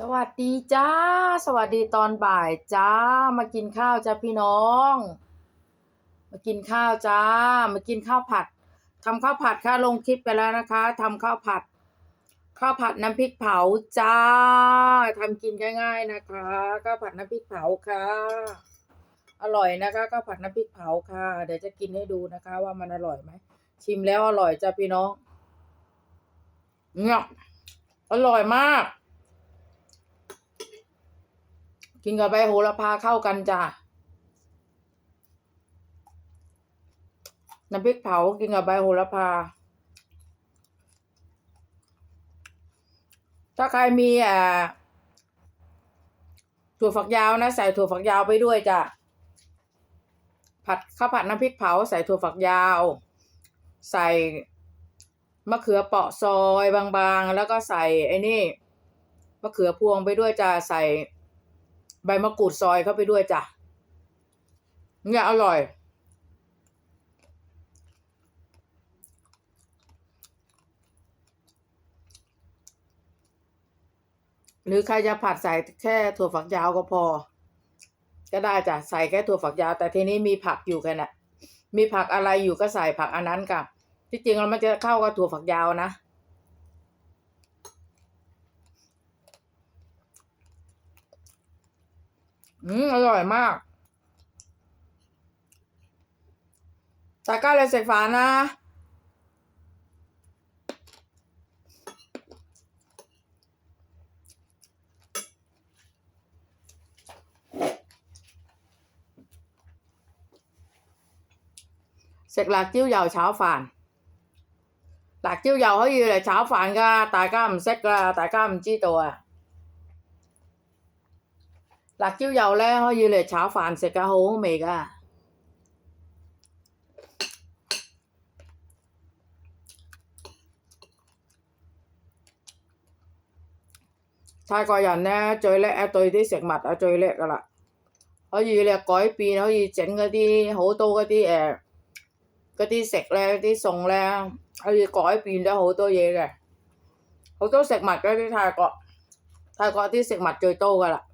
สวัสดีจ้า สวัสดีตอนบ่ายจ้า มากินข้าวจ้าพี่น้อง มากินข้าวจ้า มากินข้าวผัดทำข้าวผัดค่ะลงคลิปไปแล้วนะคะทำข้าวผัด ข้าวผัดน้ำพริกเผาจ้าทำกินง่าย ๆนะคะข้าวผัดน้ำพริกเผาค่ะ อร่อยนะคะข้าวผัดน้ำพริกเผาค่ะ เดี๋ยวจะกินให้ดูนะคะ ว่ามันอร่อยไหมชิมแล้วอร่อยจ้าพี่น้องเนี่ยอร่อยมาก กินกับใบโหระพาเข้ากันจ้ะน้ำพริกเผากินกับใบโหระพา ถ้าใครมีอ่าถั่วฝักยาวนะ ใส่ถั่วฝักยาวไปด้วยจ้ะผัดข้าวผัดน้ำพริกเผา ใส่ถั่วฝักยาว ใส่มะเขือเปาะซอยบางๆ แล้วก็ใส่ไอ้นี่มะเขือพวงไปด้วยจ้ะใส่ ใบมะกรูดซอยเข้าไปด้วยจ้ะ เนี่ยอร่อย หรือใครจะผัดใส่แค่ถั่วฝักยาวก็พอ ก็ได้จ้ะ ใส่แค่ถั่วฝักยาว แต่ทีนี้มีผักอยู่กันน่ะมีผักอะไรอยู่ก็ใส่ผักอันนั้นกับที่จริงแล้วมันจะเข้ากับถั่วฝักยาวนะ อืมอร่อยมากตะกร้าเลยใส่ฝานะ 食辣椒油炒飯，辣椒油可以嚟炒飯噶，大家唔識噶，大家唔知道啊。 辣椒油咧可以嚟炒飯食噶，好好味噶。泰國人咧最叻啊，對啲食物啊最叻噶啦，可以咧改變，可以整嗰啲好多嗰啲誒嗰啲食咧，啲餸咧可以改變咗好多嘢嘅，好多食物嗰啲泰國，泰國啲食物最多噶啦。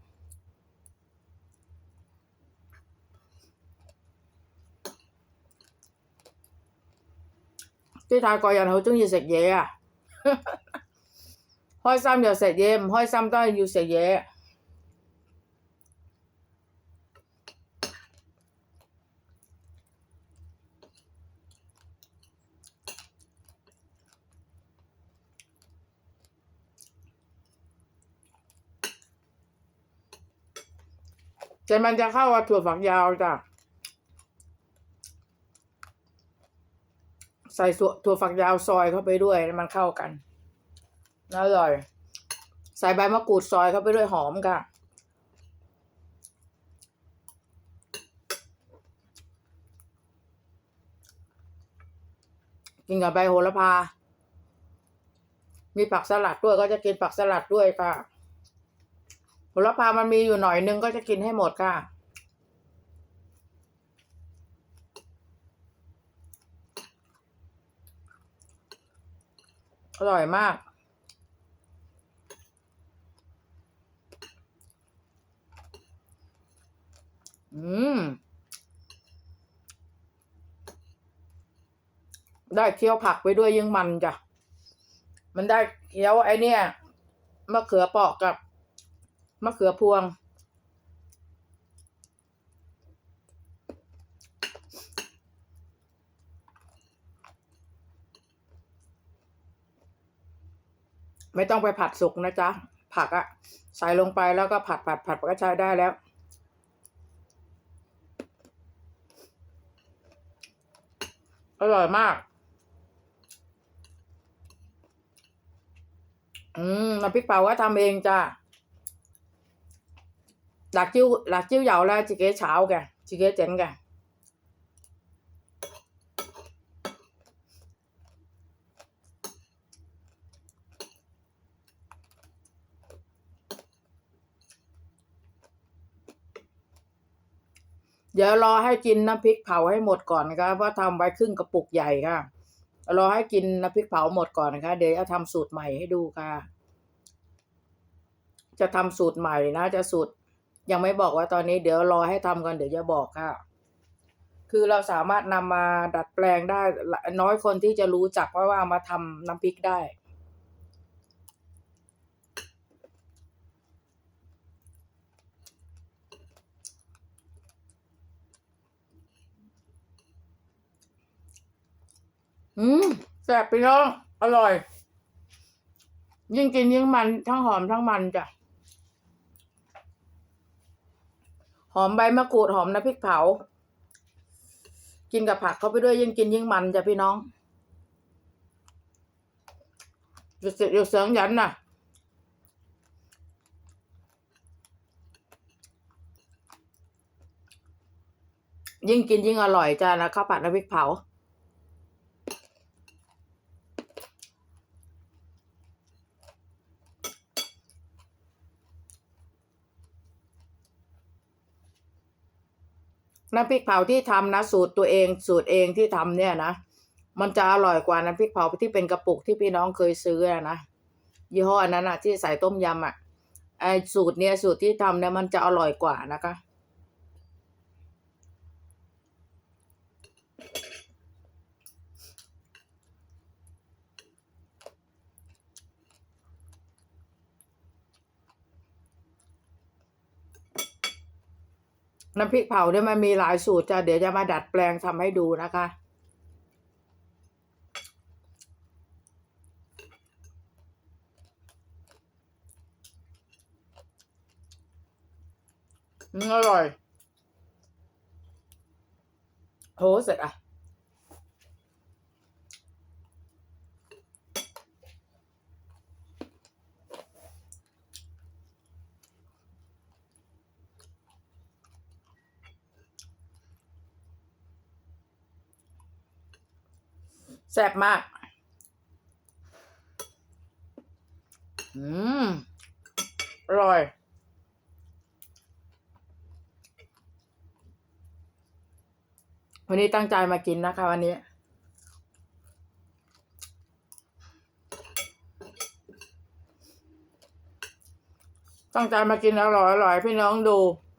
啲泰國人好中意食嘢啊，開心就食嘢，唔開心都係要食嘢。แต่มันจะเข้ากับถั่วฝักยาวจ้ะ ส่ถั่วถั่วฝักยาวซอยเข้าไปด้วยมันเข้ากันอร่อยใส่ใบมะกรูดซอยเข้าไปด้วยหอมค่ะ กินกับใบโหระพา มีผักสลัดด้วยก็จะกินผักสลัดด้วยค่ะโหระพามันมีอยู่หน่อยนึงก็จะกินให้หมดค่ะ อร่อยมาก อืม ได้เคี้ยวผักไปด้วยยิ่งมันจ้ะ มันได้เคี้ยวไอเนี่ยมะเขือเปราะกับมะเขือพวง ไม่ต้องไปผัดสุกนะจ๊ะ ผักอะใส่ลงไปแล้วก็ผัดผัดผัดก็ใช้ได้แล้ว อร่อยมาก อืมน้ำพริกเผาก็ทำเองจ้ะหลักจิ้วหลักจิ้วเหยาแล้วจิเก๋เช้าแกจิเก๋เจ๋งแก ดี๋ยวรอให้กินน้ำพริกเผาให้หมดก่อนนะคะเพราะทำไว้ครึ่งกระปุกใหญ่ค่ะ รอให้กินน้ำพริกเผาหมดก่อนนะคะ เดี๋ยวจะทำสูตรใหม่ให้ดูค่ะ จะทำสูตรใหม่นะ จะสูตร ยังไม่บอกว่าตอนนี้เดี๋ยวรอให้ทำก่อนเดี๋ยวจะบอกค่ะ คือเราสามารถนำมาดัดแปลงได้น้อยคนที่จะรู้จักว่าว่ามาทำน้ำพริกได้ อืมแซ่บไปน้อง อร่อย ยิ่งกินยิ่งมันทั้งหอมทั้งมันจ้ะ หอมใบมะกรูดหอมน้ำพริกเผา กินกับผักเข้าไปด้วยยิ่งกินยิ่งมันจ้ะพี่น้องอยู่เสียอยู่เสียงหยันน่ะยิ่งกินยิ่งอร่อยจ้ะนะข้าวผัดน้ำพริกเผา น้ำพริกเผาที่ทำนะ สูตรตัวเองสูตรเองที่ทำเนี่ยนะมันจะอร่อยกว่าน้ำพริกเผาที่เป็นกระปุกที่พี่น้องเคยซื้อนะยี่ห้อนั้นอะที่ใส่ต้มยำอะไอสูตรเนี่ยสูตรที่ทำเนี่ยมันจะอร่อยกว่านะคะ น้ำพริกเผาเนี่ยมันมีหลายสูตรจ้ะเดี๋ยวจะมาดัดแปลงทำให้ดูนะคะอืมอร่อย โหเสร็จอะ แซ่บมาก อืม อร่อย วันนี้ตั้งใจมากินนะคะวันนี้ ตั้งใจมากินอร่อยอร่อยพี่น้องดู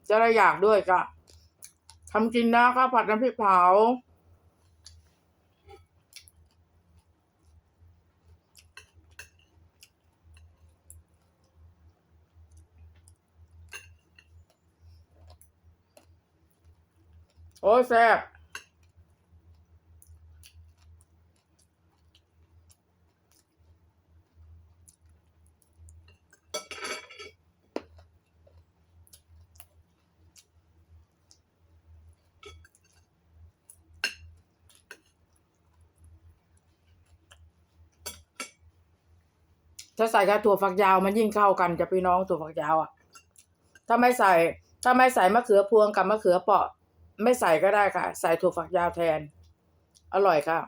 จะได้อยากด้วยก็ทำกินนะข้าวผัดน้ำพริกเผา โอ้แซ่บถ้าใส่กับถั่วฝักยาวมันยิ่งเข้ากันจะพี่น้องถั่วฝักยาวอะ ถ้าไม่ใส่ ถ้าไม่ใส่มะเขือพวงกับมะเขือเปราะ ไม่ใส่ก็ได้ค่ะ ใส่ถั่วฝักยาวแทน อร่อยค่ะ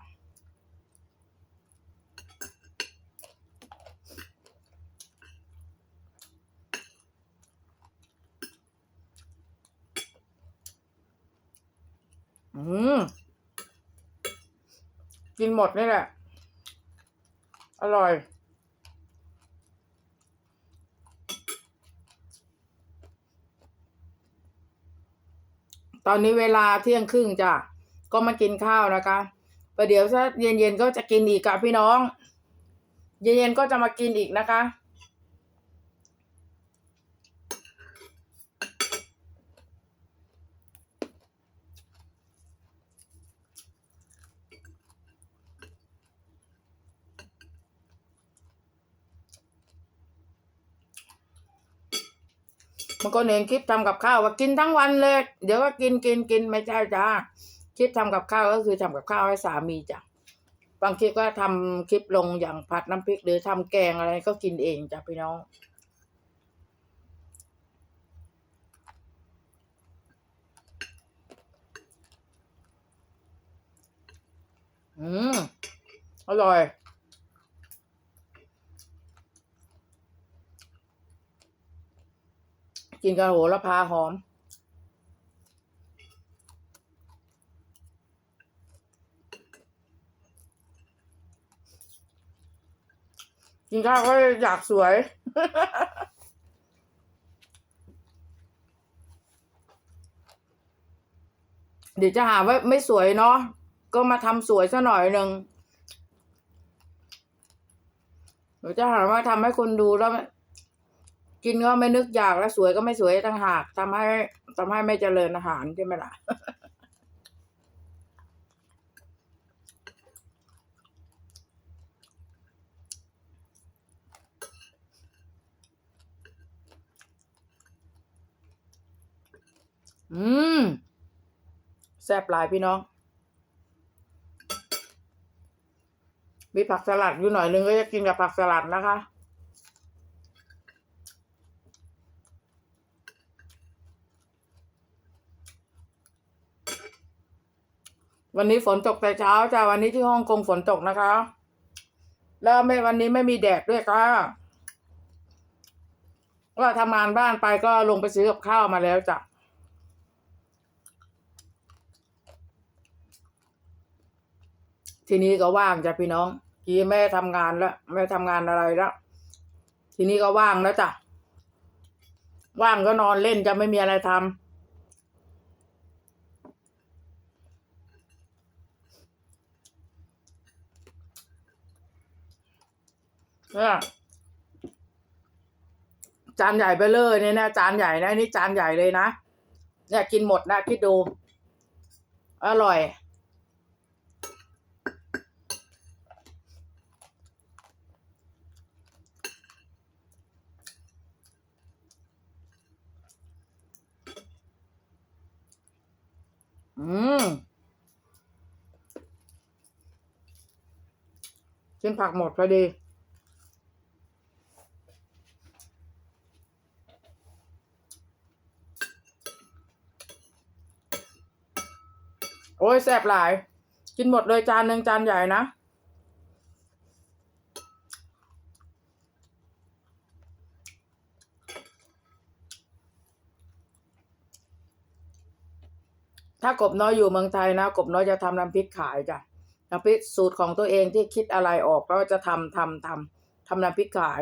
อืม กินหมดนี่แหละ อร่อย ตอนนี้เวลาเที่ยงครึ่งจ้ะก็มากินข้าวนะคะประเดี๋ยวถ้าเย็นๆก็จะกินอีกค่ะพี่น้อง เย็นๆก็จะมากินอีกนะคะ มันก็เน้นคลิปทำกับข้าวว่ากินทั้งวันเลย เดี๋ยวก็กินกินกินไม่ใช่จ้าคลิปทำกับข้าวก็คือทำกับข้าวให้สามีจ้ะบางคลิปก็ทำคลิปลงอย่างผัดน้ำพริก หรือทำแกงอะไรก็กินเองจ้ะพี่น้องอืมอร่อย กินกับโหระพาหอม กินข้าวก็อยากสวย เดี๋ยวจะหาว่าไม่สวยเนาะก็มาทำสวยซะหน่อยหนึ่งเดี๋ยวจะหาว่าทำให้คนดูแล้ว กินก็ไม่นึกอยากแล้วสวยก็ไม่สวยต่างหากทำให้ทำให้ไม่เจริญอาหารใช่ไหมล่ะอืม แซ่บหลายพี่น้อง มีผักสลัดอยู่หน่อยนึงก็จะกินกับผักสลัดนะคะ วันนี้ฝนตกแต่เช้าจ้าวันนี้ที่ฮ่องกงฝนตกนะคะ แล้วไม่วันนี้ไม่มีแดดด้วยค่ะก็ทำงานบ้านไปก็ลงไปซื้อกับข้าวมาแล้วจ้ะทีนี้ก็ว่างจ้ะพี่น้องกีไม่ทำงานแล้วไม่ทำงานอะไรแล้วทีนี้ก็ว่างแล้วจ้ะว่างก็นอนเล่นจะไม่มีอะไรทำเนี่ย จานใหญ่ไปเลยเนี่ยนะจานใหญ่นะอันนี่จานใหญ่เลยนะเนี่ยกินหมดนะคิดดู อร่อย อืมกินผักหมดพอดี ยแซ่บหลาย กินหมดเลยจานหนึ่งจานใหญ่นะ ถ้ากบน้อยอยู่เมืองไทยนะ กบน้อยจะทำน้ำพริกขายจ้ะน้ำพริกสูตรของตัวเองที่คิดอะไรออกแล้วจะทำทำทำทำน้ำพริกขาย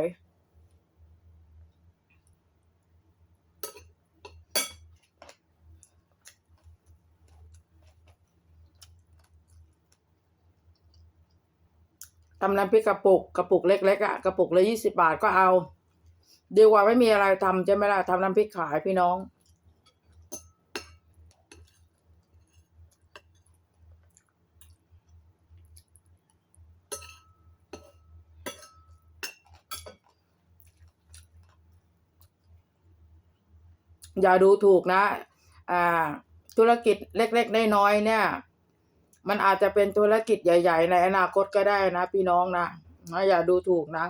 ทำน้ำพริกกระปุกกระปุกเล็กๆอะกระปุกละยี่สิบาทก็เอา ดีกว่าไม่มีอะไรทำใช่ไหมล่ะทำน้ำพริกขายพี่น้อง อย่าดูถูกนะ อ่า ธุรกิจเล็กๆน้อยๆเนี่ย มันอาจจะเป็นธุรกิจใหญ่ ๆ ในอนาคตก็ได้นะพี่น้องนะนะอย่าดูถูกนะ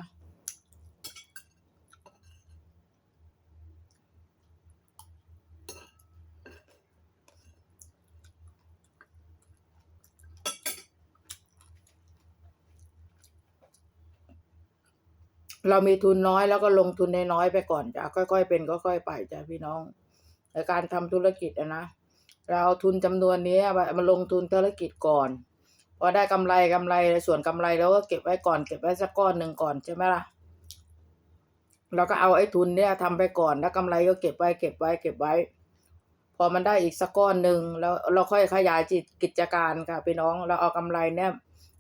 เรามีทุนน้อยแล้วก็ลงทุนน้อยไปก่อนจ้ะค่อยๆเป็นค่อยๆไปจ้ะพี่น้องในการทำธุรกิจอะนะ เราเอาทุนจำนวนนี้มาลงทุนธุรกิจก่อนพอได้กำไรกำไรส่วนกำไรเราก็เก็บไว้ก่อนเก็บไว้สักก้อนหนึ่งก่อนใช่ไหมล่ะเราก็เอาไอ้ทุนเนี่ยทำไปก่อนแล้วกำไรก็เก็บไว้เก็บไว้เก็บไว้ พอมันได้อีกสักก้อนหนึ่งแล้วเราค่อยขยายจิตกิจการค่ะพี่น้องเราเอากำไรเนี่ย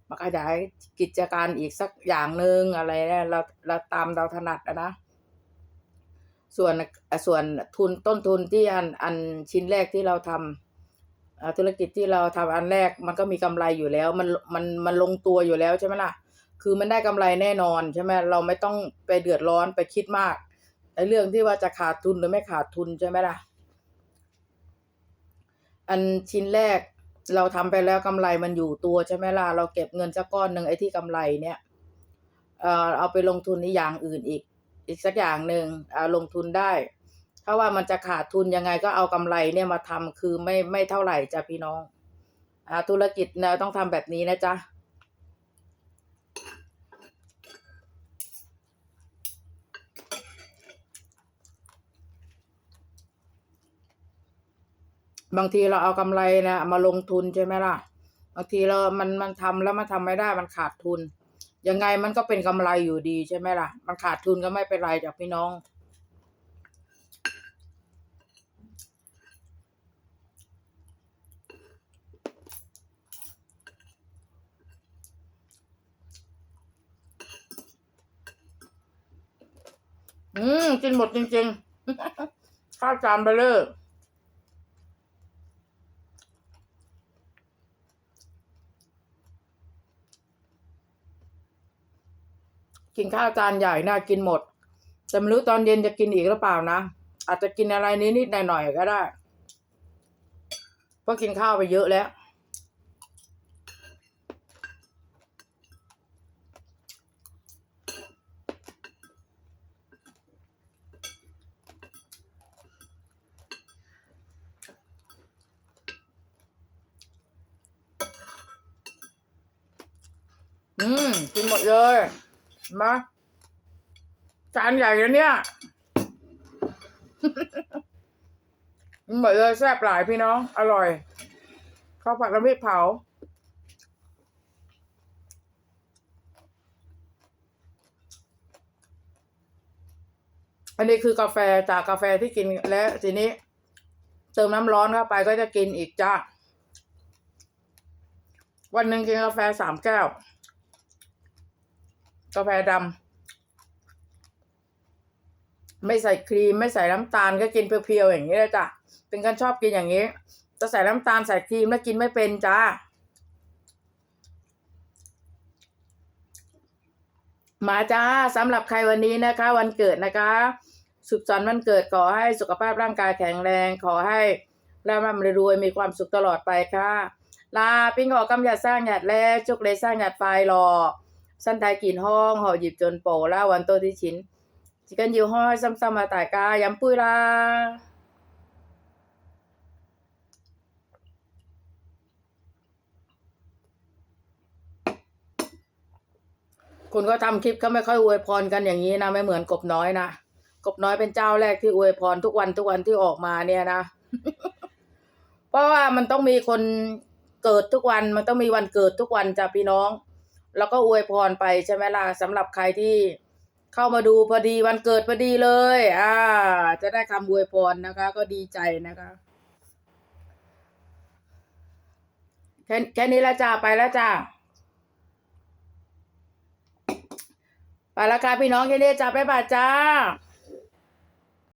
มาขยายกิจการอีกสักอย่างหนึ่งอะไรเนี่ยเราเราตามเราถนัดนะ ส่วนส่วนทุนต้นทุนที่อันอันชิ้นแรกที่เราทำอ่าธุรกิจที่เราทำอันแรกมันก็มีกำไรอยู่แล้ว มันมันมันลงตัวอยู่แล้วใช่ไหมล่ะ คือมันได้กำไรแน่นอนใช่ไหมเราไม่ต้องไปเดือดร้อนไปคิดมากในเรื่องที่ว่าจะขาดทุนหรือไม่ขาดทุนใช่ไหมล่ะ อันชิ้นแรกเราทำไปแล้วกำไรมันอยู่ตัวใช่ไหมล่ะเราเก็บเงินสักก้อนหนึ่งไอ้ที่กำไรเนี่ยเออเอาไปลงทุนในอย่างอื่นอีก อีกสักอย่างหนึ่งเอาลงทุนได้ ถ้าว่ามันจะขาดทุนยังไงก็เอากำไรเนี่ยมาทำคือไม่ไม่เท่าไหร่จ้ะพี่น้องอ่าธุรกิจเนี่ยต้องทำแบบนี้นะจ๊ะบางทีเราเอากำไรนะมาลงทุนใช่ไหมล่ะ บางทีเรา มันมันทำแล้วมันทำไม่ได้มันขาดทุน ยังไงมันก็เป็นกำไรอยู่ดีใช่ไหมล่ะ มันขาดทุนก็ไม่เป็นไรจากพี่น้อง อืมกินหมดจริงๆ ข้าวจานไปเลย กินข้าวจานใหญ่น่ากินหมด แต่ไม่รู้ตอนเย็นจะกินอีกหรือเปล่านะ อาจจะกินอะไรนิดๆหน่อยๆก็ได้ เพราะกินข้าวไปเยอะแล้ว อืม กินหมดเลย มาจานใหญ่แล้วเนี่ยกินหมดเลยแซ่บหลายพี่น้อง อร่อยข้าวผัดน้ำพริกเผาอันนี้คือกาแฟจากกาแฟที่กินแล้วทีนี้ เติมน้ำร้อนเข้าไปก็จะกินอีกจ้าวันหนึ่งกินกาแฟสามแก้ว กาแฟดำไม่ใส่ครีม ไม่ใส่น้ำตาลก็กินเพียวๆอย่างนี้เลยจ้ะเป็นกันชอบกินอย่างนี้จะใส่น้ำตาลใส่ครีมแล้วกินไม่เป็นจ้ามาจ้าสำหรับใครวันนี้นะคะ วันเกิดนะคะ สุขสันต์วันเกิดขอให้สุขภาพร่างกายแข็งแรง ขอให้ร่ำร่ำรวยมีความสุขตลอดไปค่ะ ลาปิ้งหอกำหยัดสร้างหยัดแลจุกเลยสร้างหยัดไฟหลอก นห้องห่อหยิบจนโปล่าวันโตที่ชิ้นจิกันอยู่ห้อยซ้ำๆมาตายกายำปุยลาคุณก็ทำคลิปเขาไม่ค่อยอวยพรกันอย่างนี้นะไม่เหมือนกบน้อยนะกบน้อยเป็นเจ้าแรกที่อวยพรทุกวันทุกวันที่ออกมาเนี่ยนะ เพราะว่ามันต้องมีคนเกิดทุกวันมันต้องมีวันเกิดทุกวันจ้ะพี่น้อง แล้วก็อวยพรไปใช่ไหมล่ะสำหรับใครที่เข้ามาดูพอดีวันเกิดพอดีเลย อ่า จะได้คำอวยพรนะคะ ก็ดีใจนะคะ แค่แค่นี้ละจ้าไปแล้วจ้าไปละค่ะพี่น้องแค่นี้จ้าไปบ่ายจ้า